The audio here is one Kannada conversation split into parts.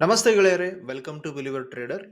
ನಮಸ್ತೆ ಗೆಳೆಯರೇ ವೆಲ್ಕಮ್ ಟು ಬಿಲಿವರ್ ಟ್ರೇಡರ್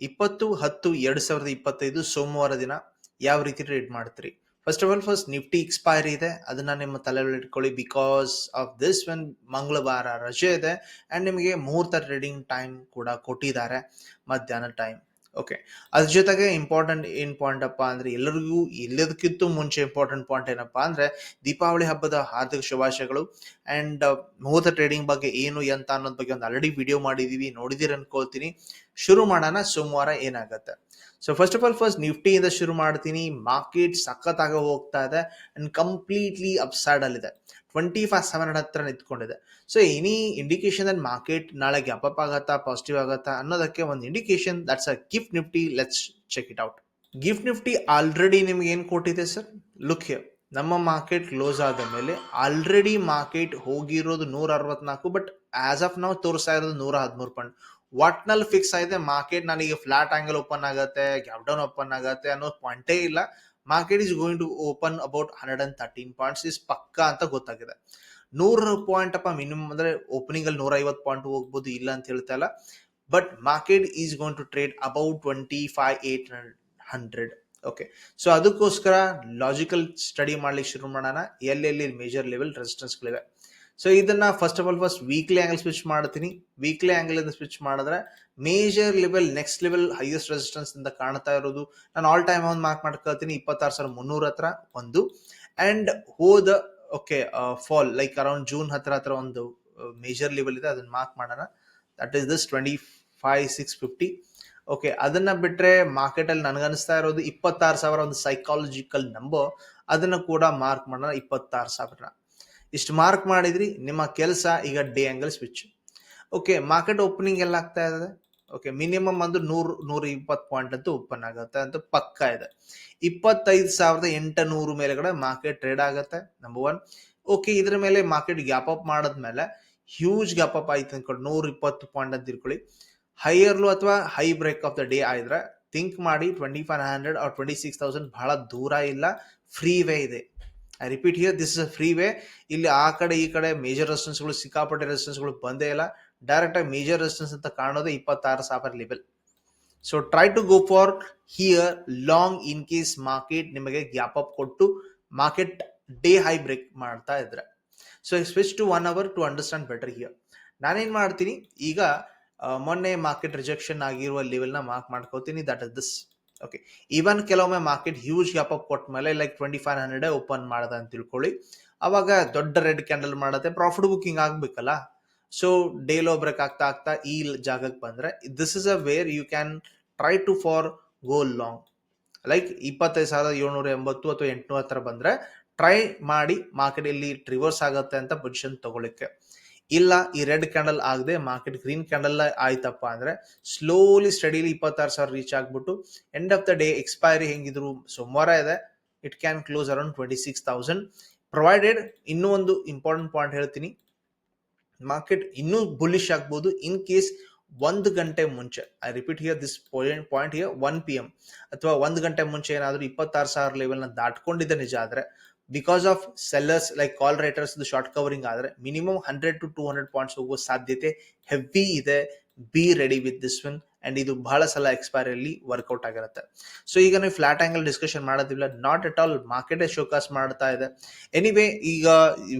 ಇಪ್ಪತ್ತು ಹತ್ತು ಎರಡ್ ಸಾವಿರದ ಇಪ್ಪತ್ತೈದು ಸೋಮವಾರ ದಿನ ಯಾವ ರೀತಿ ಟ್ರೇಡ್ ಮಾಡ್ತೀರಿ? First of all first Nifty expiry ಇದೆ. ಅದನ್ನ ನಿಮ್ಮ ತಲೆಯಲ್ಲಿ ಇಟ್ಕೊಳ್ಳಿ ಬಿಕಾಸ್ ಆಫ್ ದಿಸ್ ವೆನ್ ಮಂಗಳವಾರ ರಜೆ ಇದೆ. ಅಂಡ್ ನಿಮಗೆ ಮುಹೂರ್ತ ಟ್ರೇಡಿಂಗ್ ಟೈಮ್ ಕೂಡ ಕೊಟ್ಟಿದ್ದಾರೆ. ಮಧ್ಯಾಹ್ನ ಟೈಮ್ ಓಕೆ ಅದ್ರ ಜೊತೆಗೆ ಇಂಪಾರ್ಟೆಂಟ್ ಏನ್ ಪಾಯಿಂಟ್ ಅಪ್ಪ ಅಂದ್ರೆ ಎಲ್ಲರಿಗೂ ಎಲ್ಲದಕ್ಕಿಂತ ಮುಂಚೆ ಇಂಪಾರ್ಟೆಂಟ್ ಪಾಯಿಂಟ್ ಏನಪ್ಪಾ ಅಂದ್ರೆ ದೀಪಾವಳಿ ಹಬ್ಬದ ಹಾರ್ದಿಕ ಶುಭಾಶಯಗಳು ಅಂಡ್ ಮುಹೂರ್ತ ಟ್ರೇಡಿಂಗ್ ಬಗ್ಗೆ ಏನು, ಎಂತ ಅನ್ನೋದ್ ಬಗ್ಗೆ ಒಂದು ಆಲ್ರೆಡಿ ವಿಡಿಯೋ ಮಾಡಿದೀವಿ, ನೋಡಿದಿರ ಅನ್ಕೊಳ್ತೀನಿ. ಶುರು ಮಾಡೋಣ, ಸೋಮವಾರ ಏನಾಗತ್ತೆ. So first of all first ನಿಫ್ಟಿಯಿಂದ ಶುರು ಮಾಡ್ತೀನಿ. ಮಾರ್ಕೆಟ್ ಸಖತ್ತಾಗ ಹೋಗ್ತಾ ಇದೆ ಅಂಡ್ ಕಂಪ್ಲೀಟ್ಲಿ ಅಪ್ಸೈಡ್ ಅಲ್ಲಿ ಇದೆ ಟ್ವೆಂಟಿ ಫೈವ್ ಸೆವೆನ್ ಹತ್ರ ನಿಂತ್ಕೊಂಡಿದೆ. So any indication then market ನಾಳೆ ಗ್ಯಾಪ್ ಅಪ್ ಆಗತ್ತಾ ಪಾಸಿಟಿವ್ ಆಗತ್ತಾ ಅನ್ನೋದಕ್ಕೆ ಒಂದು indication that's a GIFT Nifty let's check it out GIFT Nifty already ನಿಮ್ಗೆ ಏನು ಕೊಟ್ಟಿದೆ ಸರ್ ಲುಕ್ ಹಿಯರ್ ನಮ್ಮ ಮಾರ್ಕೆಟ್ ಕ್ಲೋಸ್ ಆದ ಮೇಲೆ ಆಲ್ರೆಡಿ ಮಾರ್ಕೆಟ್ ಹೋಗಿರೋದು ನೂರ ಅರವತ್ನಾಲ್ಕು ಬಟ್ ಆಸ್ ಆಫ್ ನಾವು ತೋರಿಸ್ತಾ ಇರೋದು ನೂರ ಹದಿಮೂರು ಪಾಯಿಂಟ್ ಒಟ್ನಲ್ಲಿ ಫಿಕ್ಸ್ ಆಗಿದೆ? ಮಾರ್ಕೆಟ್ ನನಗೆ ಫ್ಲಾಟ್ ಆಂಗಲ್ ಓಪನ್ ಆಗುತ್ತೆ ಗ್ಯಾಪ್ ಡೌನ್ ಓಪನ್ ಆಗುತ್ತೆ ಅನ್ನೋ ಪಾಯಿಂಟೇ ಇಲ್ಲ. Market is going to open about hundred and thirteen points is ಪಕ್ಕಾ ಅಂತ ಗೊತ್ತಾಗಿದೆ. ನೂರು ಪಾಯಿಂಟ್ ಅಪ್ಪ ಮಿನಿಮಮ್ ಅಂದ್ರೆ ಓಪನಿಂಗ್ ಅಲ್ಲಿ ನೂರ ಐವತ್ತು ಪಾಯಿಂಟ್ ಹೋಗ್ಬೋದು ಇಲ್ಲ ಅಂತ ಹೇಳ್ತಾ ಇಲ್ಲ. But market is going to trade about twenty five eight hundred okay so ಅದಕ್ಕೋಸ್ಕರ ಲಾಜಿಕಲ್ ಸ್ಟಡಿ ಮಾಡ್ಲಿಕ್ಕೆ ಶುರು ಮಾಡೋಣ. ಎಲ್ಲೆಲ್ಲಿ ಮೇಜರ್ ಲೆವೆಲ್ ರೆಸಿಸ್ಟೆನ್ಸ್ಗಳಿವೆ ಸೊ ಇದನ್ನ first of all first weekly angle switch ಮಾಡ್ತೀನಿ. ವೀಕ್ಲಿ ಆಂಗಲ್ ಇಂದ ಸ್ವಿಚ್ ಮಾಡಿದ್ರೆ major level next level highest resistance ಇಂದ ಕಾಣ್ತಾ ಇರೋದು. ನಾನು ಆಲ್ ಟೈಮ್ ಒಂದು ಮಾರ್ಕ್ ಮಾಡ್ಕೊಳ್ತೀನಿ, ಇಪ್ಪತ್ತಾರು ಸಾವಿರ ಮುನ್ನೂರ ಹತ್ರ ಒಂದು. ಅಂಡ್ ಹೋದ okay fall like around June ಹತ್ರ ಹತ್ರ ಒಂದು ಮೇಜರ್ ಲೆವೆಲ್ ಇದೆ, ಅದನ್ನ ಮಾರ್ಕ್ ಮಾಡೋಣ. That is this twenty five six fifty okay ಅದನ್ನ ಬಿಟ್ರೆ ಮಾರ್ಕೆಟ್ ಅಲ್ಲಿ ನನಗನ್ನಿಸ್ತಾ ಇರೋದು ಇಪ್ಪತ್ತಾರು ಸಾವಿರ ಒಂದು ಸೈಕಾಲಜಿಕಲ್ ನಂಬರ್ ಅದನ್ನ ಕೂಡ ಮಾರ್ಕ್ ಮಾಡೋಣ, ಇಪ್ಪತ್ತಾರು ಸಾವಿರ. ಇಷ್ಟು ಮಾರ್ಕ್ ಮಾಡಿದ್ರಿ, ನಿಮ್ಮ ಕೆಲಸ ಈಗ day angle switch okay market opening ಎಲ್ಲ ಆಗ್ತಾ ಇದೆ? ಓಕೆ ಮಿನಿಮಮ್ ಅಂದ್ರೆ ನೂರು, ನೂರ ಇಪ್ಪತ್ತು ಪಾಯಿಂಟ್ ಅಂತೂ ಓಪನ್ ಆಗುತ್ತೆ ಅಂತ ಪಕ್ಕ ಇದೆ. ಇಪ್ಪತ್ತೈದು ಸಾವಿರದ ಎಂಟುನೂರು ಮೇಲೆಗಡೆ ಮಾರ್ಕೆಟ್ ಟ್ರೇಡ್ ಆಗುತ್ತೆ ನಂಬರ್ ಒನ್ ಓಕೆ ಇದ್ರ ಮೇಲೆ ಮಾರ್ಕೆಟ್ ಗ್ಯಾಪ್ ಅಪ್ ಮಾಡಿದ್ಮೇಲೆ ಹ್ಯೂಜ್ ಗ್ಯಾಪ್ ಅಪ್ ಆಯ್ತು ಅನ್ಕೊಂಡು ನೂರ ಇಪ್ಪತ್ತು ಪಾಯಿಂಟ್ ಅಂತ ತಿಳ್ಕೊಳ್ಳಿ ಹೈಯರ್ಲು ಅಥವಾ high break of the day ಆಯ್ದ್ರೆ think ಮಾಡಿ twenty five hundred or twenty six thousand ಬಹಳ ದೂರ ಇಲ್ಲ ಫ್ರೀ ವೇ ಇದೆ. I repeat here this is a free way ಇಲ್ಲಿ ಆ ಕಡೆ ಈ ಕಡೆ ಮೇಜರ್ ರೆಸಿಸ್ಟೆನ್ಸ್ಗಳು ಸಿಕ್ಕಾಪಟ್ಟೆ ರೆಸಿಸ್ಟೆನ್ಸ್ಗಳು ಬಂದೇ ಇಲ್ಲ. ಡೈರೆಕ್ಟ್ ಆಗಿ ಮೇಜರ್ ರೆಸಿಸ್ಟೆನ್ಸ್ ಅಂತ ಕಾಣೋದು ಇಪ್ಪತ್ತಾರು ಸಾವಿರ level so try to go for here long in case market ನಿಮಗೆ ಗ್ಯಾಪ್ ಅಪ್ ಕೊಟ್ಟು ಮಾರ್ಕೆಟ್ ಡೇ ಹೈ ಬ್ರೇಕ್ ಮಾಡ್ತಾ ಇದ್ರೆ. So switch to one hour to understand better here ನಾನೇನ್ ಮಾಡ್ತೀನಿ? ಈಗ ಮೊನ್ನೆ ಮಾರ್ಕೆಟ್ ರಿಜೆಕ್ಷನ್ ಆಗಿರುವ ಲೆವೆಲ್ನ ಮಾರ್ಕ್ ಮಾಡ್ಕೋತೀನಿ. That is this okay even ಕೆಲವೊಮ್ಮೆ ಮಾರ್ಕೆಟ್ ಹ್ಯೂಜ್ ಗ್ಯಾಪ್ ಅಪ್ ಕೊಟ್ಟ ಮೇಲೆ like twenty five hundred open ಮಾಡದ ಅಂತ ತಿಳ್ಕೊಳ್ಳಿ. ಅವಾಗ ದೊಡ್ಡ ರೆಡ್ ಕ್ಯಾಂಡಲ್ ಮಾಡುತ್ತೆ ಪ್ರಾಫಿಟ್ ಬುಕಿಂಗ್ ಆಗ್ಬೇಕಲ್ಲ. ಸೊ ಡೇ ಲೋ ಬ್ರೇಕ್ ಆಗ್ತಾ ಆಗ್ತಾ ಈ ಜಾಗಕ್ಕೆ ಬಂದ್ರೆ this is a where you can try to for go long like ಇಪ್ಪತ್ತೈದು ಸಾವಿರದ ಏಳ್ನೂರ ಎಂಬತ್ತು ಅಥವಾ ಎಂಟುನೂರ ಹತ್ರ ಬಂದ್ರೆ ಟ್ರೈ ಮಾಡಿ ಮಾರ್ಕೆಟ್ ಇಲ್ಲಿ ರಿವರ್ಸ್ ಆಗುತ್ತೆ ಅಂತ ಪೊಸಿಷನ್ ತಗೊಳ್ಳಿಕ್ಕೆ. ಇಲ್ಲ, ಈ ರೆಡ್ ಕ್ಯಾಂಡಲ್ ಆಗದೆ ಮಾರ್ಕೆಟ್ ಗ್ರೀನ್ ಕ್ಯಾಂಡಲ್ ಆಯ್ತಪ್ಪ ಅಂದ್ರೆ ಸ್ಲೋಲಿ ಸ್ಟಡಿಲಿ ಇಪ್ಪತ್ತಾರು ಸಾವಿರ ರೀಚ್ ಆಗ್ಬಿಟ್ಟು end of the day expiry ಹೆಂಗಿದ್ರು ಸೋಮವಾರ ಇದೆ. It can close around twenty six thousand provided ಇನ್ನೂ ಒಂದು ಇಂಪಾರ್ಟೆಂಟ್ ಪಾಯಿಂಟ್ ಹೇಳ್ತೀನಿ. ಮಾರ್ಕೆಟ್ ಇನ್ನೂ ಬುಲಿಶ್ ಆಗ್ಬೋದು ಇನ್ ಕೇಸ್ ಒಂದು ಗಂಟೆ ಮುಂಚೆ I repeat here this point here one P M ಅಥವಾ ಒಂದು ಗಂಟೆ ಮುಂಚೆ ಏನಾದರೂ ಇಪ್ಪತ್ತಾರು ಸಾವಿರ ಲೆವೆಲ್ನ ದಾಟ್ಕೊಂಡಿದ್ದೆ ನಿಜ ಆದ್ರೆ because of sellers like call writers short covering ಆದ್ರೆ minimum hundred to two hundred points ಹೋಗುವ ಸಾಧ್ಯತೆ ಹೆವಿ ಇದೆ be ready with this one and ಇದು ಬಹಳ ಸಲ ಎಕ್ಸ್ಪೈರಿಯಲ್ಲಿ ವರ್ಕೌಟ್ ಆಗಿರುತ್ತೆ ಸೊ ಈಗ ನೀವು ಫ್ಲಾಟ್ ಆಂಗಲ್ ಡಿಸ್ಕಷನ್ ಮಾಡೋದಿಲ್ಲ not at all market showcase ಮಾಡ್ತಾ ಇದೆ ಎನಿವೇ ಈಗ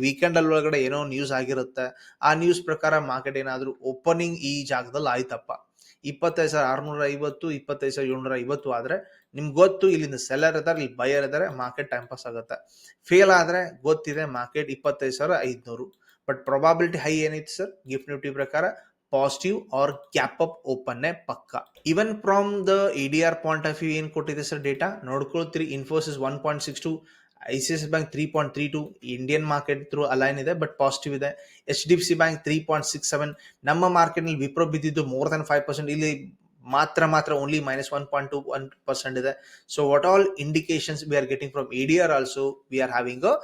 ವೀಕೆಂಡ್ ಅಲ್ಲಿ ಒಳಗಡೆ ಏನೋ ನ್ಯೂಸ್ ಆಗಿರುತ್ತೆ, ಆ ನ್ಯೂಸ್ ಪ್ರಕಾರ ಮಾರ್ಕೆಟ್ ಏನಾದರೂ ಓಪನಿಂಗ್ ಈ ಜಾಗದಲ್ಲಿ ಆಯ್ತಪ್ಪ. ಇಪ್ಪತ್ತೈದು ಸಾವಿರ ಆರ್ನೂರ ಐವತ್ತು ಇಪ್ಪತ್ತೈದು ಸಾವಿರ ಏಳ್ನೂರ ಐವತ್ತು ಆದ್ರೆ ನಿಮ್ಗೆ ಗೊತ್ತು ಇಲ್ಲಿಂದ ಸೆಲ್ಲರ್ ಇದ್ದಾರೆ ಇಲ್ಲಿ ಬಯರ್ ಇದ್ದಾರೆ ಮಾರ್ಕೆಟ್ ಟೈಮ್ ಪಾಸ್ ಆಗುತ್ತೆ. ಫೇಲ್ ಆದ್ರೆ ಗೊತ್ತಿದೆ ಮಾರ್ಕೆಟ್ ಇಪ್ಪತ್ತೈದು ಸಾವಿರ ಐದ್ನೂರು. ಬಟ್ ಪ್ರೊಬಾಬಿಲಿಟಿ ಹೈ ಏನಿತ್ತು ಸರ್ ಗಿಫ್ಟ್ ನ್ಯೂಟಿ ಪ್ರಕಾರ positive or gap up open ಪಕ್ಕ. Even from the E D R point of view ಏನ್ ಕೊಟ್ಟಿದೆ sir data ನೋಡ್ಕೊಳ್ತೀರಿ Infosys one point six two I C S bank three point three two Indian market through align ಇದೆ ಬಟ್ ಪಾಸಿಟಿವ್ ಇದೆ. H D F C bank three point six seven ನಮ್ಮ ಮಾರ್ಕೆಟ್ನಲ್ಲಿ ವಿಪ್ರೋ ಬಿದ್ದಿದ್ದು ಮೋರ್ ದನ್ ಫೈವ್ ಪರ್ಸೆಂಟ್ ಇಲ್ಲಿ ಮಾತ್ರ ಮಾತ್ರ only minus one point two one percent ಇದೆ. So what all indications we are getting from E D R also we are having a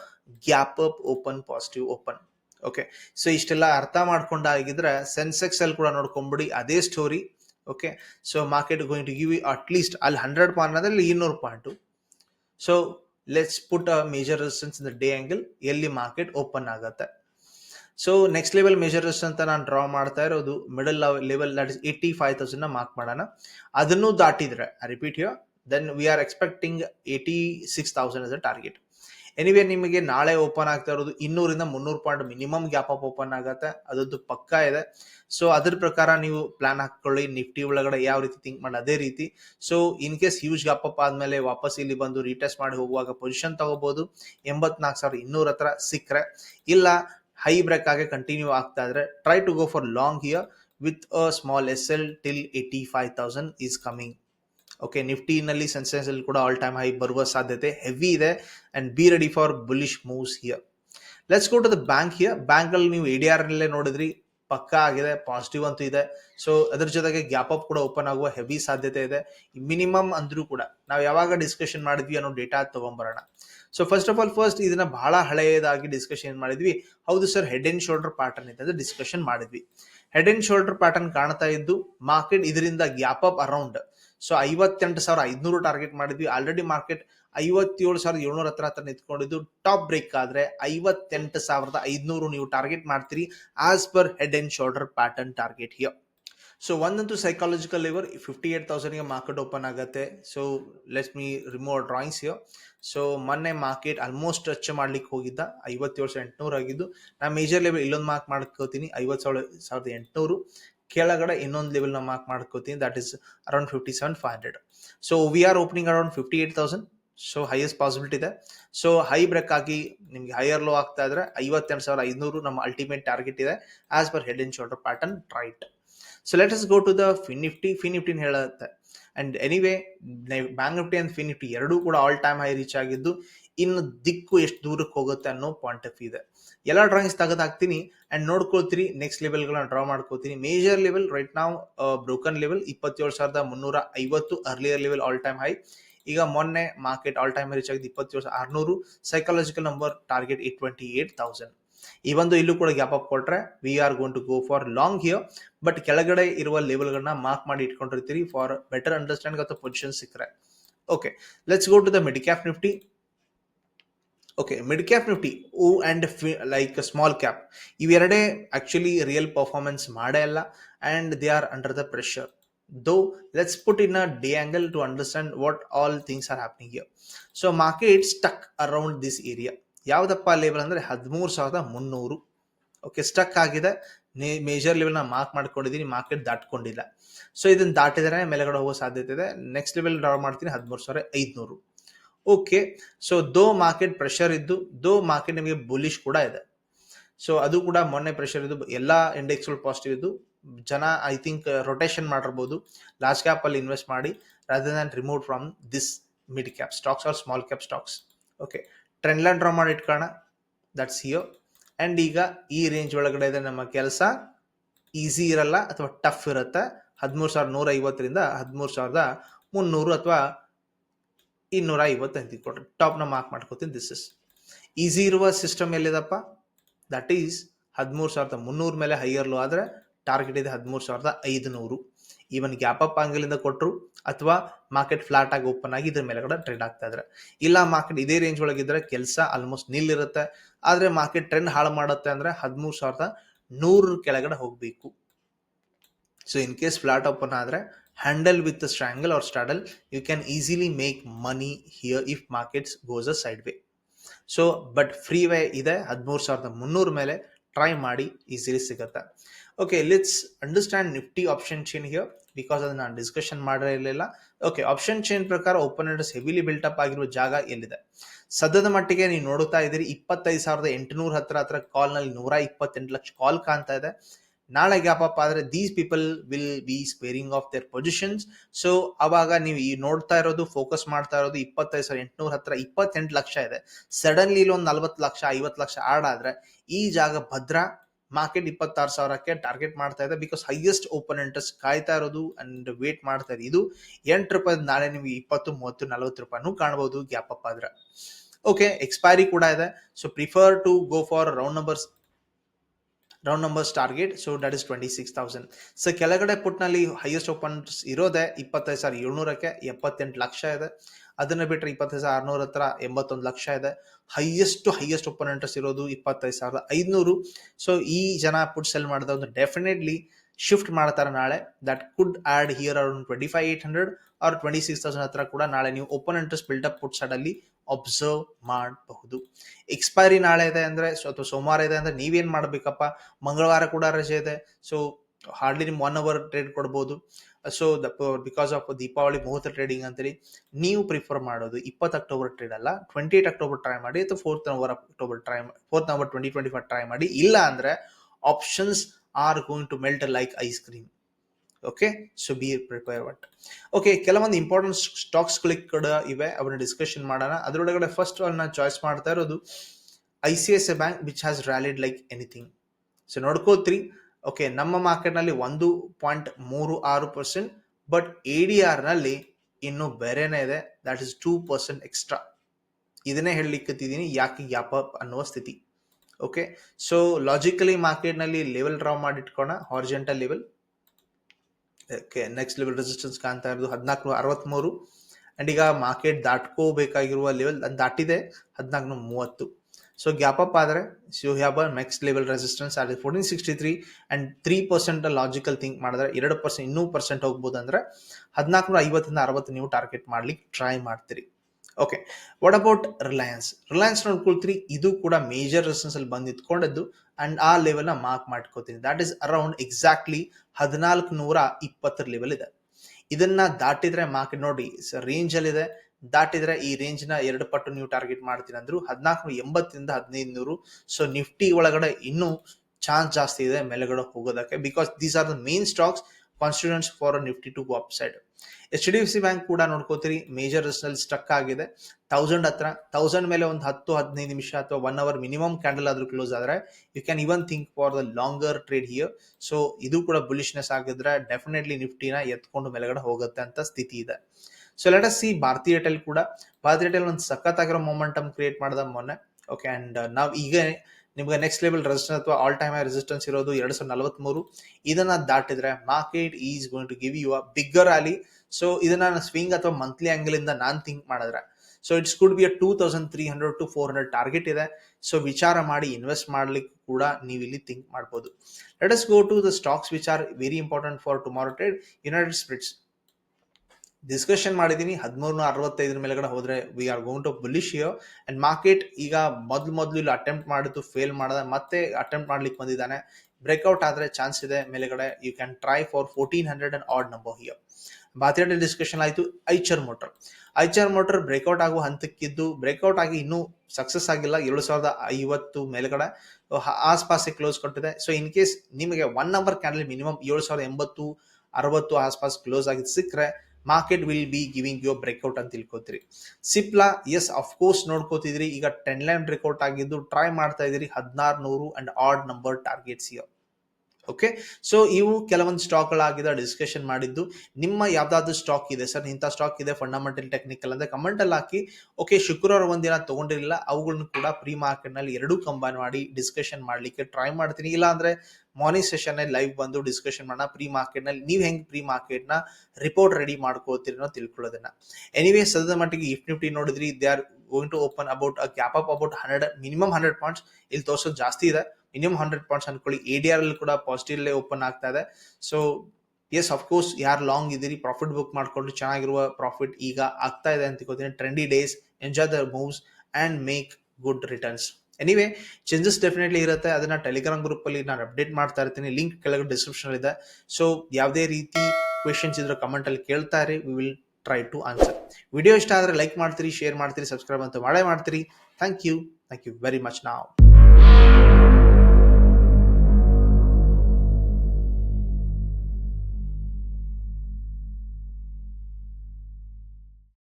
gap up open positive open okay so ಇಷ್ಟೆಲ್ಲ ಅರ್ಥ ಮಾಡ್ಕೊಂಡಾಗಿದ್ರೆ ಸೆನ್ಸೆಕ್ಸ್ ಅಲ್ಲಿ ಕೂಡ ನೋಡ್ಕೊಂಬಿಡಿ, ಅದೇ story okay so market going to give at least ಅಲ್ಲಿ ಹಂಡ್ರೆಡ್ ಪಾಯಿಂಟ್ ಅಂದ್ರೆ ಇನ್ನೂರು point so let's put a major resistance in the day angle ಎಲ್ಲಿ ಮಾರ್ಕೆಟ್ ಓಪನ್ ಆಗುತ್ತೆ. ಸೊ ನೆಕ್ಸ್ಟ್ ಲೆವೆಲ್ ಮೆಜರ್ಸ್ ಅಂತ ನಾನು ಡ್ರಾ ಮಾಡ್ತಾ ಇರೋದು middle level that is eighty five thousand mark ಮಾಡೋಣ. ಅದನ್ನು ದಾಟಿದ್ರೆ repeat yo then we are expecting eighty six thousand as a target anyway ನಿಮಗೆ ನಾಳೆ ಓಪನ್ ಆಗ್ತಾ ಇರೋದು ಇನ್ನೂರಿಂದ ಮುನ್ನೂರು point minimum gap up open ಆಗುತ್ತೆ. ಅದೊಂದು ಪಕ್ಕಾ ಇದೆ. ಸೊ ಅದ್ರ ಪ್ರಕಾರ ನೀವು ಪ್ಲಾನ್ ಹಾಕೊಳ್ಳಿ ನಿಫ್ಟಿ ಒಳಗಡೆ ಯಾವ ರೀತಿ ಥಿಂಕ್ ಮಾಡಿ ಅದೇ ರೀತಿ. So in case huge gap up ಆದ್ಮೇಲೆ ವಾಪಸ್ ಇಲ್ಲಿ ಬಂದು ರೀಟೆಸ್ಟ್ ಮಾಡಿ ಹೋಗುವಾಗ ಪೊಸಿಷನ್ ತಗೋಬಹುದು ಎಂಬತ್ನಾಲ್ಕು ಸಾವಿರ ಇನ್ನೂರ ಹತ್ರ ಸಿಕ್ಕರೆ. ಇಲ್ಲ ಹೈ ಬ್ರೇಕ್ ಆಗಿ ಕಂಟಿನ್ಯೂ ಆಗ್ತಾ ಇದ್ರೆ try to go for long here with a small S L till eighty five thousand is coming okay ನಿಫ್ಟಿನಲ್ಲಿ ಸೆನ್ಸೆನ್ಸ್ ಅಲ್ಲಿ ಕೂಡ ಆಲ್ ಟೈಮ್ ಹೈ ಬರುವ ಸಾಧ್ಯತೆ ಹೆವಿ ಇದೆ. And be ready for bullish moves here let's go to the bank here bank ಅಲ್ಲಿ ನೀವು ಎಡಿಆರ್ ನಲ್ಲೇ ನೋಡಿದ್ರಿ. ಪಕ್ಕಾ ಆಗಿದೆ ಪಾಸಿಟಿವ್ ಅಂತೂ ಇದೆ. ಸೊ ಅದ್ರ ಜೊತೆಗೆ ಗ್ಯಾಪ್ ಅಪ್ ಕೂಡ ಓಪನ್ ಆಗುವ ಹೆವಿ ಸಾಧ್ಯತೆ ಇದೆ. ಮಿನಿಮಮ್ ಅಂದ್ರೂ ಕೂಡ ನಾವು ಯಾವಾಗ ಡಿಸ್ಕಷನ್ ಮಾಡಿದ್ವಿ ಅನ್ನೋ data ತಗೊಂಬರೋಣ. So first of all first ಇದನ್ನ ಬಹಳ ಹಳೆಯದಾಗಿ ಡಿಸ್ಕಷನ್ ಮಾಡಿದ್ವಿ? ಹೌದು sir head and shoulder pattern ಇದೆ ಡಿಸ್ಕಷನ್ ಮಾಡಿದ್ವಿ. ಹೆಡ್ ಅಂಡ್ ಶೋಲ್ಡರ್ ಪ್ಯಾಟರ್ನ್ ಕಾಣ್ತಾ ಇದ್ದು ಮಾರ್ಕೆಟ್ ಇದರಿಂದ ಗ್ಯಾಪ್ ಅಪ್ ಅರೌಂಡ್ ಸೊ ಐವತ್ತೆಂಟು ಸಾವಿರ ಐದುನೂರು ಟಾರ್ಗೆಟ್ ಮಾಡಿದ್ವಿ. ಆಲ್ರೆಡಿ ಮಾರ್ಕೆಟ್ ಐವತ್ತೇಳು ಸಾವಿರದ ಏಳ್ನೂರ ಹತ್ರ ಹತ್ರ ನಿಂತ್ಕೊಂಡಿದ್ದು. ಟಾಪ್ ಬ್ರೇಕ್ ಆದ್ರೆ ಐವತ್ತೆಂಟು ಸಾವಿರದ ಐದುನೂರು ನೀವು ಟಾರ್ಗೆಟ್ ಮಾಡ್ತೀರಿ as per head and shoulder pattern target here so ಒಂದಂತೂ ಸೈಕಾಲಜಿಕಲ್ ಲೆವರ್ ಫಿಫ್ಟಿ ಏಟ್ ತೌಸಂಡ್ಗೆ ಮಾರ್ಕೆಟ್ ಓಪನ್ ಆಗುತ್ತೆ. So let me remove drawings here so ಮೊನ್ನೆ ಮಾರ್ಕೆಟ್ ಆಲ್ಮೋಸ್ಟ್ ಟಚ್ ಮಾಡ್ಲಿಕ್ಕೆ ಹೋಗಿದ್ದ. ಐವತ್ತೇಳು ಸಾವಿರದ ಎಂಟುನೂರು ಆಗಿದ್ದು. ನಾ ಮೇಜರ್ ಲೆವೆಲ್ ಇಲ್ಲೊಂದು ಮಾರ್ಕ್ ಮಾಡ್ಕೋತೀನಿ. ಐವತ್ತು ಸಾವಿರ, ಸಾವಿರದ ಎಂಟುನೂರು. ಕೆಳಗಡೆ ಇನ್ನೊಂದು ಲೆವೆಲ್ನ ಮಾರ್ಕ್ ಮಾಡ್ಕೋತೀನಿ. That is around fifty seven five hundred so we are opening around fifty eight thousand so highest possibility ಇದೆ. ಸೊ ಹೈ ಬ್ರೇಕ್ ಆಗಿ ನಿಮ್ಗೆ ಹೈಯರ್ ಲೋ ಆಗ್ತಾ ಇದ್ರೆ ಐವತ್ತೆರಡು ಸಾವಿರ ಐನೂರು ನಮ್ಮ ಅಲ್ಟಿಮೇಟ್ ಟಾರ್ಗೆಟ್ ಇದೆ as per head and shoulder pattern right so let us go to the Fin Nifty Fin ನಿಫ್ಟಿನ ಹೇಳುತ್ತೆ. And anyway bank Nifty and Fin Nifty ಎರಡೂ ಕೂಡ ಆಲ್ ಟೈಮ್ ಹೈ ರೀಚ್ ಆಗಿದ್ದು ಇನ್ನು ದಿಕ್ಕು ಎಷ್ಟು ದೂರಕ್ಕೆ ಹೋಗುತ್ತೆ ಅನ್ನೋ ಪಾಯಿಂಟ್ ಆಫ್ ಇದೆ. ಎಲ್ಲ ಡ್ರಾಯಿಂಗ್ಸ್ ತೆಗೆದು ಹಾಕ್ತೀನಿ ಅಂಡ್ ನೋಡ್ಕೊಳ್ತೀರಿ ನೆಕ್ಸ್ಟ್ ಲೆವೆಲ್ಗಳನ್ನ ಡ್ರಾ ಮಾಡ್ಕೋತೀನಿ ಮೇಜರ್ ಲೆವೆಲ್ ರೈಟ್ ನಾವು ಬ್ರೋಕನ್ ಲೆವೆಲ್ ಇಪ್ಪತ್ತೇಳು ಸಾವಿರದ ಮುನ್ನೂರ ಐವತ್ತು earlier level all time high ಈಗ ಮೊನ್ನೆ ಮಾರ್ಕೆಟ್ ಆಲ್ ಟೈಮ್ ರೀಚ್ ಆಗಿದೆ ಇಪ್ಪತ್ತೇಳು ಆರ್ನೂರು. Psychological number target at twenty eight thousand ಈ ಒಂದು ಇಲ್ಲೂ ಕೂಡ ಗ್ಯಾಪ್ ಅಪ್ ಕೊಟ್ರೆ we are gone to go for long here but ಕೆಳಗಡೆ ಇರುವ ಲೆವೆಲ್ಗಳನ್ನ ಮಾರ್ಕ್ ಮಾಡಿ ಇಟ್ಕೊಂಡಿರ್ತೀರಿ ಫಾರ್ ಬೆಟರ್ ಅಂಡರ್ಸ್ಟ್ಯಾಂಡ್ ಅಥವಾ ಪೊಸಿಷನ್ ಸಿಕ್ಕರೆ. Okay let's go to the midcap Nifty okay mid cap Nifty oh and like small cap ಇವೆರಡೇ actually real performance ಮಾಡೇ ಅಲ್ಲ and they are under the pressure though let's put in a day angle to understand what all things are happening here so market stuck around this area ಯಾವ್ದಪ್ಪ ಲೆವೆಲ್ ಅಂದರೆ ಹದಿಮೂರು ಸಾವಿರದ ಮುನ್ನೂರು. ಓಕೆ ಸ್ಟಕ್ ಆಗಿದೆ. ಮೇಜರ್ ಲೆವೆಲ್ನ ಮಾರ್ಕ್ ಮಾಡ್ಕೊಂಡಿದ್ದೀನಿ ಮಾರ್ಕೆಟ್ ದಾಟ್ಕೊಂಡಿಲ್ಲ. ಸೊ ಇದನ್ನು ದಾಟಿದ್ರೆ ಮೇಲೆಗಡೆ ಹೋಗೋ ಸಾಧ್ಯತೆ ಇದೆ. ನೆಕ್ಸ್ಟ್ ಲೆವೆಲ್ ಡ್ರಾ ಮಾಡ್ತೀನಿ, ಹದಿಮೂರು ಸಾವಿರ ಐದ್ನೂರು. Okay so though market pressure ಇದ್ದು ದೋ ಮಾರ್ಕೆಟ್ ನಿಮಗೆ ಬುಲಿಶ್ ಕೂಡ ಇದೆ. ಸೊ ಅದು ಕೂಡ ಮೊನ್ನೆ ಪ್ರೆಷರ್ ಇದ್ದು, ಎಲ್ಲ ಇಂಡೆಕ್ಸ್ಗಳು ಪಾಸಿಟಿವ್ ಇದ್ದು, ಜನ ಐ ಥಿಂಕ್ ರೊಟೇಷನ್ ಮಾಡಿರ್ಬೋದು. ಲಾರ್ಜ್ ಕ್ಯಾಪ್ ಅಲ್ಲಿ ಇನ್ವೆಸ್ಟ್ ಮಾಡಿ rather than remove from this mid cap stocks or small cap stocks okay trend line draw ಮಾಡಿ ಇಟ್ಕೋಣ. ದಟ್ಸ್ ಹಿಯರ್ ಆ್ಯಂಡ್ ಈಗ ಈ ರೇಂಜ್ ಒಳಗಡೆ ಇದೆ ನಮ್ಮ ಕೆಲಸ. ಈಸಿ ಇರಲ್ಲ ಅಥವಾ ಟಫ್ ಇರುತ್ತೆ. ಹದಿಮೂರು ಸಾವಿರದ ನೂರ ಐವತ್ತರಿಂದ ಹದಿಮೂರು ಸಾವಿರದ ಮುನ್ನೂರು ಅಥವಾ ಇನ್ನೂರ ಐವತ್ತು ಅಂತ ಇಟ್ಕೊಟ್ರಿ ಟಾಪ್ನ ಮಾರ್ಕ್ ಮಾಡ್ಕೋತೀನಿ ದಿಸ್ ಇಸ್ ಈಸಿ ಇರುವ ಸಿಸ್ಟಮ್ ಎಲ್ಲಿದಪ್ಪ? ದಟ್ ಈಸ್ ಹದಿಮೂರು ಸಾವಿರದ ಮುನ್ನೂರ ಮೇಲೆ ಹೈಯರ್ ಲೋ ಆದರೆ ಟಾರ್ಗೆಟ್ ಇದೆ ಹದಿಮೂರು ಸಾವಿರದ ಐದುನೂರು. ಈವನ್ ಗ್ಯಾಪ್ ಅಪ್ ಆಂಗಲಿಂದ ಕೊಟ್ಟರು ಅಥವಾ ಮಾರ್ಕೆಟ್ ಫ್ಲಾಟ್ ಆಗಿ ಓಪನ್ ಆಗಿ ಇದ್ರ ಮೇಲೆಗಡೆ ಟ್ರೇಡ್ ಆಗ್ತಾ ಇದ್ರೆ. ಇಲ್ಲ ಮಾರ್ಕೆಟ್ ಇದೇ ರೇಂಜ್ ಒಳಗಿದ್ರೆ ಕೆಲಸ ಆಲ್ಮೋಸ್ಟ್ ನಿಲ್ ಇರುತ್ತೆ. ಆದ್ರೆ ಮಾರ್ಕೆಟ್ ಟ್ರೆಂಡ್ ಹಾಳು ಮಾಡುತ್ತೆ ಅಂದ್ರೆ ಹದಿಮೂರು ಸಾವಿರದ ನೂರ ಕೆಳಗಡೆ ಹೋಗಬೇಕು. So in case flat open ಆದ್ರೆ handle with strangle or or straddle, you can make money here if markets goes goes side sideway so but free way ಇದೆ, ಹದಿಮೂರು ಸಾವಿರದ ಮುನ್ನೂರು ಮೇಲೆ ಟ್ರೈ ಮಾಡಿ ಈಸಿಲಿ ಸಿಗುತ್ತೆ. Okay let's understand Nifty option chain here because ಅದನ್ನ ನಾನು ಡಿಸ್ಕಷನ್ ಮಾಡಿರಲಿಲ್ಲ ಓಕೆ ಆಪ್ಷನ್ ಚೇನ್ ಪ್ರಕಾರ open interest heavily built up ಆಗಿರುವ ಜಾಗ ಎಲ್ಲಿದೆ? ಸದ್ಯದ ಮಟ್ಟಿಗೆ ನೀವು ನೋಡುತ್ತಾ ಇದ್ದೀರಿ, ಇಪ್ಪತ್ತೈದು ಸಾವಿರದ ಎಂಟುನೂರ ಹತ್ರ ಹತ್ರ ಕಾಲ್ನಲ್ಲಿ ನೂರ ಇಪ್ಪತ್ತೆಂಟು ಲಕ್ಷ ಕಾಲ್ ಕಾಣ್ತಾ ಇದೆ. ನಾಳೆ ಗ್ಯಾಪ್ ಅಪ್ ಆದ್ರೆ these people will be sparing off their positions so ಅವಾಗ ನೀವು ಈ ನೋಡ್ತಾ ಇರೋದು ಫೋಕಸ್ ಮಾಡ್ತಾ ಇರೋದು ಇಪ್ಪತ್ತೈದು ಸಾವಿರ ಎಂಟುನೂರ ಹತ್ರ ಇಪ್ಪತ್ತೆಂಟು ಲಕ್ಷ ಇದೆ. ಸಡನ್ಲಿ ಇಲ್ಲಿ ಒಂದು ನಲ್ವತ್ತು ಲಕ್ಷ, ಐವತ್ತು ಲಕ್ಷ ಆಡ್ ಆದ್ರೆ ಈ ಜಾಗ ಭದ್ರ ಮಾರ್ಕೆಟ್ ಇಪ್ಪತ್ತಾರು ಸಾವಿರಕ್ಕೆ ಟಾರ್ಗೆಟ್ ಮಾಡ್ತಾ ಇದೆ ಬಿಕಾಸ್ ಹೈಯೆಸ್ಟ್ ಓಪನ್ ಇಂಟ್ರೆಸ್ಟ್ ಕಾಯ್ತಾ ಇರೋದು ಅಂಡ್ ವೇಟ್ ಮಾಡ್ತಾ ಇದೆ. ಇದು ಎಂಟು ರೂಪಾಯಿ ನಾಳೆ ನಿಮಗೆ ಇಪ್ಪತ್ತು, ಮೂವತ್ತು, ನಲವತ್ತು ರೂಪಾಯಿನೂ ಕಾಣಬಹುದು ಗ್ಯಾಪ್ ಅಪ್ ಆದ್ರೆ. ಓಕೆ ಎಕ್ಸ್ಪೈರಿ ಕೂಡ ಇದೆ. So prefer to go for round numbers round numbers target so that is twenty six thousand so ಕೆಳಗಡೆ ಪುಟ್ನಲ್ಲಿ ಹೈಯೆಸ್ಟ್ ಓಪನ್ಸ್ ಇರೋದೇ ಇಪ್ಪತ್ತೈದು ಸಾವಿರ ಏಳ್ನೂರಕ್ಕೆ ಎಪ್ಪತ್ತೆಂಟು ಲಕ್ಷ ಇದೆ. ಅದನ್ನ ಬಿಟ್ಟರೆ ಇಪ್ಪತ್ತೈದು ಸಾವಿರ ಆರ್ನೂರ ಹತ್ರ ಎಂಬತ್ತೊಂದು ಲಕ್ಷ ಇದೆ. ಹೈಯೆಸ್ಟ್ ಹೈಯೆಸ್ಟ್ ಓಪನ್ ಇಂಟ್ರೆಸ್ಟ್ ಇರೋದು ಇಪ್ಪತ್ತೈದು ಸಾವಿರದ ಐದುನೂರು. ಸೊ ಈ ಜನ ಪುಟ್ ಸೆಲ್ ಮಾಡಿದ ಒಂದು ಡೆಫಿನೆಟ್ಲಿ ಶಿಫ್ಟ್ ಮಾಡ್ತಾರೆ ನಾಳೆ. That could add here around twenty five eight hundred or twenty six thousand ಹತ್ರ ಕೂಡ ನಾಳೆ ನೀವು open interest build up put side ಅಲ್ಲಿ ಅಬ್ಸರ್ವ್ ಮಾಡಬಹುದು. ಎಕ್ಸ್ಪೈರಿ ನಾಳೆ ಇದೆ ಅಂದರೆ ಸೊ ಅಥವಾ ಸೋಮವಾರ ಇದೆ ಅಂದರೆ ನೀವೇನು ಮಾಡಬೇಕಪ್ಪ? ಮಂಗಳವಾರ ಕೂಡ ರಜೆ ಇದೆ ಸೊ ಹಾರ್ಡ್ಲಿ ನಿಮ್ ಒನ್ ಅವರ್ ಟ್ರೇಡ್ ಕೊಡ್ಬೋದು. So because of Deepavali Muhurat trading ಅಂತೇಳಿ, ನೀವು ಪ್ರಿಫರ್ ಮಾಡೋದು ಇಪ್ಪತ್ತು ಅಕ್ಟೋಬರ್ ಟ್ರೇಡ್ ಅಲ್ಲ ಟ್ವೆಂಟಿ ಏಟ್ ಅಕ್ಟೋಬರ್ ಟ್ರೈ ಮಾಡಿ ಅಥವಾ fourth November October try fourth November twenty twenty five try ಮಾಡಿ. ಇಲ್ಲ ಅಂದರೆ options are going to melt like ice cream okay so be prepare but okay ಕೆಲವೊಂದು ಇಂಪಾರ್ಟೆಂಟ್ ಸ್ಟಾಕ್ಸ್ ಕೂಡ ಇವೆ, ಅವನ್ನ ಡಿಸ್ಕಷನ್ ಮಾಡೋಣ. ಅದರೊಳಗಡೆ ಫಸ್ಟ್ ನಾನು ಚಾಯ್ಸ್ ಮಾಡ್ತಾ ಇರೋದು I C I C bank which has rallied like anything so ನೋಡ್ಕೋತ್ರಿ okay ನಮ್ಮ ಮಾರ್ಕೆಟ್ನಲ್ಲಿ ಒಂದು ಪಾಯಿಂಟ್ ಮೂರು ಆರು ಪರ್ಸೆಂಟ್ ಬಟ್ ಎ ಡಿ ಆರ್ನಲ್ಲಿ ಇನ್ನು ಬೇರೆನೇ ಇದೆ. That is two percent extra ಇದನ್ನೇ ಹೇಳಲಿಕ್ಕತ್ತಿದ್ದೀನಿ, ಯಾಕೆ ಗ್ಯಾಪ್ ಅಪ್ ಅನ್ನುವ ಸ್ಥಿತಿ. ಓಕೆ ಸೊ ಲಾಜಿಕಲಿ ಮಾರ್ಕೆಟ್ನಲ್ಲಿ level draw ಮಾಡಿಟ್ಕೋಣ horizontal level next level resistance ಕಾಣ್ತಾ ಇರೋದು ಹದಿನಾಲ್ಕು, ಅರವತ್ಮೂರು. ಆ್ಯಂಡ್ ಈಗ ಮಾರ್ಕೆಟ್ ದಾಟ್ಕೋಬೇಕಾಗಿರುವ ಲೆವೆಲ್ ಅದು ದಾಟಿದೆ, ಹದಿನಾಲ್ಕು, ಮೂವತ್ತು. ಸೊ ಗ್ಯಾಪ್ ಅಪ್ ಆದರೆ you have a next level resistance ಅಲ್ಲಿ fourteen sixty three and three percent logical think ಮಾಡಿದ್ರೆ ಎರಡು ಪರ್ಸೆಂಟ್ ಇನ್ನೂ ಪರ್ಸೆಂಟ್ ಹೋಗ್ಬೋದು ಅಂದರೆ ಹದಿನಾಲ್ಕು ಐವತ್ತರಿಂದ ಅರವತ್ತು ನೀವು ಟಾರ್ಗೆಟ್ ಮಾಡ್ಲಿಕ್ಕೆ ಟ್ರೈ ಮಾಡ್ತೀರಿ. Okay what about Reliance Reliance ನೋಡ್ಕೊಳ್ತೀರಿ ಇದು ಕೂಡ ಮೇಜರ್ ರೆಸಿಸ್ಟೆನ್ಸ್ ಅಲ್ಲಿ ಬಂದು ನಿಂತ್ಕೊಂಡದ್ದು ಅಂಡ್ ಆ ಲೆವೆಲ್ನ ಮಾರ್ಕ್ ಮಾಡ್ಕೋತೀನಿ. ದಟ್ ಇಸ್ ಅರೌಂಡ್ ಎಕ್ಸಾಕ್ಟ್ಲಿ ಹದಿನಾಲ್ಕು ನೂರ ಇಪ್ಪತ್ತರ ಲೆವೆಲ್ ಇದೆ. ಇದನ್ನ ದಾಟಿದ್ರೆ ಮಾರ್ಕೆಟ್ ನೋಡಿ ರೇಂಜ್ ಅಲ್ಲಿ ಇದೆ ದಾಟಿದ್ರೆ ಈ ರೇಂಜ್ನ ಎರಡು ಪಟ್ಟು ನೀವು ಟಾರ್ಗೆಟ್ ಮಾಡ್ತೀನಿ ಅಂದ್ರು ಹದಿನಾಲ್ಕು ಎಂಬತ್ತರಿಂದ ಹದಿನೈದು ನೂರು ಸೊ ನಿಫ್ಟಿ ಒಳಗಡೆ ಇನ್ನೂ ಚಾನ್ಸ್ ಜಾಸ್ತಿ ಇದೆ, ಮೇಲೆಗಡೆ ಹೋಗೋದಕ್ಕೆ because these are the main stocks constituents for Nifty to go up side H D F C bank ಕೂಡ ನೋಡ್ಕೋತೀರಿ ಮೇಜರ್ನಲ್ಲಿ ಸ್ಟಕ್ ಆಗಿದೆ. ಥೌಸಂಡ್ ಹತ್ರ ತೌಸಂಡ್ ಮೇಲೆ ಒಂದು ಹತ್ತು, ಹದಿನೈದು ನಿಮಿಷ ಅಥವಾ ಒನ್ ಅವರ್ ಮಿನಿಮಮ್ ಕ್ಯಾಂಡಲ್ ಆದ್ರೂ ಕ್ಲೋಸ್ ಆದ್ರೆ you can even think for the longer trade here so ಇದು ಕೂಡ ಬುಲಿಶ್ನೆಸ್ ಆಗಿದ್ರೆ ಡೆಫಿನೆಟ್ಲಿ ನಿಫ್ಟಿನ ಎತ್ಕೊಂಡು ಮೇಲೆಗಡೆ ಹೋಗುತ್ತೆ ಅಂತ ಸ್ಥಿತಿ ಇದೆ. So let us see Bharti Airtel ಕೂಡ. ಭಾರತೀಯ ಏರ್ಟೆಲ್ ಒಂದು ಆಗಿರೋ ಮೊಮೆಂಟಮ್ ಕ್ರಿಯೇಟ್ ಮಾಡಿದ ಮೊನ್ನೆ. ಓಕೆ ಅಂಡ್ ನಾವು ಈಗ ನಿಮ್ಗೆ ನೆಕ್ಸ್ಟ್ ಲೆವೆಲ್ ರೆಸಿಸ್ಟೆನ್ಸ್ ಅಥವಾ ಆಲ್ ಟೈಮ್ ರೆಸಿಸ್ಟೆನ್ಸ್ ಇರೋದು ಎರಡ್ ಸಾವಿರದ ನಲವತ್ಮೂರು. ಇದನ್ನ ದಾಟಿದ್ರೆ market is going to give you a bigger rally so ಇದನ್ನ ಸ್ವಿಂಗ್ ಅಥವಾ ಮಂತ್ಲಿ ಆಂಗಲ್ ಇಂದ ನಾನ್ ಥಿಂಕ್ ಮಾಡಿದ್ರೆ. So it's could be a two thousand three hundred to four hundred target ಇದೆ. ಸೊ ವಿಚಾರ ಮಾಡಿ ಇನ್ವೆಸ್ಟ್ ಮಾಡ್ಲಿಕ್ಕೆ ಕೂಡ ನೀವು ಇಲ್ಲಿ ಥಿಂಕ್ ಮಾಡ್ಬೋದು. Let us go to the stocks which are very important for tomorrow trade United Spirits discussion ಮಾಡಿದೀನಿ. ಹದಿಮೂರ್ನೂರ ಅರವತ್ತೈದರ ಮೇಲೆಗಡೆ ಹೋದ್ರೆ we are going to bullish here and market ಈಗ ಮೊದ್ಲು ಮೊದಲು ಇಲ್ಲಿ ಅಟೆಂಪ್ಟ್ ಮಾಡಿದ್ದು ಫೇಲ್ ಮಾಡಿದ, ಮತ್ತೆ ಅಟೆಂಪ್ಟ್ ಮಾಡ್ಲಿಕ್ಕೆ ಬಂದಿದ್ದಾನೆ. ಬ್ರೇಕ್ಔಟ್ ಆದ್ರೆ ಚಾನ್ಸ್ ಇದೆ ಮೇಲೆಗಡೆ. You can try for fourteen hundred and odd number here ಬಾತಿಯಡೆ discussion ಆಯ್ತು. Eicher Motor. Eicher Motor breakout ಆಗುವ ಹಂತಕ್ಕಿದ್ದು ಬ್ರೇಕ್ಔಟ್ ಆಗಿ ಇನ್ನೂ ಸಕ್ಸಸ್ ಆಗಿಲ್ಲ. ಏಳು ಸಾವಿರದ ಐವತ್ತು ಮೇಲ್ಗಡೆ ಆಸ್ಪಾಸಿಗೆ ಕ್ಲೋಸ್ ಕೊಟ್ಟಿದೆ. ಸೊ ಇನ್ ಕೇಸ್ ನಿಮಗೆ ಒನ್ ನಂಬರ್ ಕ್ಯಾಂಡಲ್ ಮಿನಿಮಮ್ ಏಳು ಸಾವಿರದ ಎಂಬತ್ತು, ಅರವತ್ತು ಆಸ್ಪಾಸ್ ಕ್ಲೋಸ್ ಆಗಿದ್ದು ಸಿಕ್ಕರೆ market will be giving you breakout ಅಂತ ತಿಳ್ಕೊತೀರಿ. ಸಿಪ್ಲಾ ಎಸ್ ಅಫ್ಕೋರ್ಸ್ ನೋಡ್ಕೋತಿದ್ರಿ. ಈಗ ಟೆನ್ ಲೈನ್ ಬ್ರೇಕ್ಔಟ್ ಆಗಿದ್ದು ಟ್ರೈ ಮಾಡ್ತಾ ಇದ್ರಿ ಹದಿನಾರು ನೂರು and odd number targets here okay so ಇವು ಕೆಲವೊಂದು ಸ್ಟಾಕ್ಗಳಾಗಿದೆ ಡಿಸ್ಕಷನ್ ಮಾಡಿದ್ದು. ನಿಮ್ಮ ಯಾವ್ದಾದ್ರು ಸ್ಟಾಕ್ ಇದೆ ಸರ್? ಇಂಥ ಸ್ಟಾಕ್ ಇದೆ ಫಂಡಮೆಂಟಲ್ ಟೆಕ್ನಿಕಲ್ ಅಂದ್ರೆ ಕಮೆಂಟ್ ಅಲ್ಲಿ ಹಾಕಿ. ಓಕೆ ಶುಕ್ರವಾರ ಒಂದಿನ ತಗೊಂಡಿರಲಿಲ್ಲ. ಅವುಗಳನ್ನು ಕೂಡ ಪ್ರೀ ಮಾರ್ಕೆಟ್ನಲ್ಲಿ ಎರಡೂ ಕಂಬೈನ್ ಮಾಡಿ ಡಿಸ್ಕಷನ್ ಮಾಡ್ಲಿಕ್ಕೆ ಟ್ರೈ ಮಾಡ್ತೀನಿ. ಇಲ್ಲ ಅಂದ್ರೆ ಮಾರ್ನಿಂಗ್ ಸೆಷನ್ ಲೈವ್ ಬಂದು ಡಿಸ್ಕಷನ್ ಮಾಡೋಣ. ಪ್ರೀ ಮಾರ್ಕೆಟ್ನಲ್ಲಿ ನೀವು ಹೆಂಗ್ ಪ್ರೀ ಮಾರ್ಕೆಟ್ನ ರಿಪೋರ್ಟ್ ರೆಡಿ ಮಾಡ್ಕೋತೀರಿ ಅನ್ನೋ ತಿಳ್ಕೊಳ್ಳೋದನ್ನ. ಎನಿವೇ ಸದ್ಯದ ಮಟ್ಟಿಗೆ ಇಫ್ ನಿಫ್ಟಿ ನೋಡಿದ್ರಿ. They are going to open about gap up about hundred minimum hundred points ಇಲ್ಲಿ ತೋರ್ಸೋದು ಜಾಸ್ತಿ ಇದೆ. ಮಿನಿಮಮ್ ಹಂಡ್ರೆಡ್ ಪಾಯಿಂಟ್ಸ್ ಅನ್ಕೊಳ್ಳಿ. ಎ ಡಿ ಆರ್ ಅಲ್ಲಿ ಕೂಡ ಪಾಸಿಟಿವ್ ಓಪನ್ ಆಗ್ತಾ ಇದೆ. ಸೊ ಎಸ್ ಅಫ್ಕೋರ್ಸ್ ಯಾರು ಲಾಂಗ್ ಇದ್ದೀರಿ ಪ್ರಾಫಿಟ್ ಬುಕ್ ಮಾಡಿಕೊಂಡು ಚೆನ್ನಾಗಿರುವ ಪ್ರಾಫಿಟ್ ಈಗ ಆಗ್ತಾ ಇದೆ ಅಂತ ಗೊತ್ತೀನಿ trendy days enjoy the moves and make good returns anyway changes definitely ಇರುತ್ತೆ. ಅದನ್ನ ಟೆಲಿಗ್ರಾಮ್ ಗ್ರೂಪ್ ಅಲ್ಲಿ ನಾನು ಅಪ್ಡೇಟ್ ಮಾಡ್ತಾ ಇರ್ತೀನಿ. ಲಿಂಕ್ ಕೆಳಗಡೆ ಡಿಸ್ಕ್ರಿಪ್ಷನ್ ಇದೆ. ಸೊ ಯಾವುದೇ ರೀತಿ ಕ್ವೆಶನ್ಸ್ ಇದ್ರೆ ಕಮೆಂಟ್ ಅಲ್ಲಿ ಕೇಳ್ತಾ ಇರಿ. We will try to answer video ಇಷ್ಟ ಆದರೆ ಲೈಕ್ ಮಾಡ್ತೀರಿ ಶೇರ್ ಮಾಡ್ತೀರಿ ಸಬ್ಸ್ಕ್ರೈಬ್ ಅಂತ ಮಾಡೇ ಮಾಡ್ತೀರಿ. Thank you thank you very much ನಾವು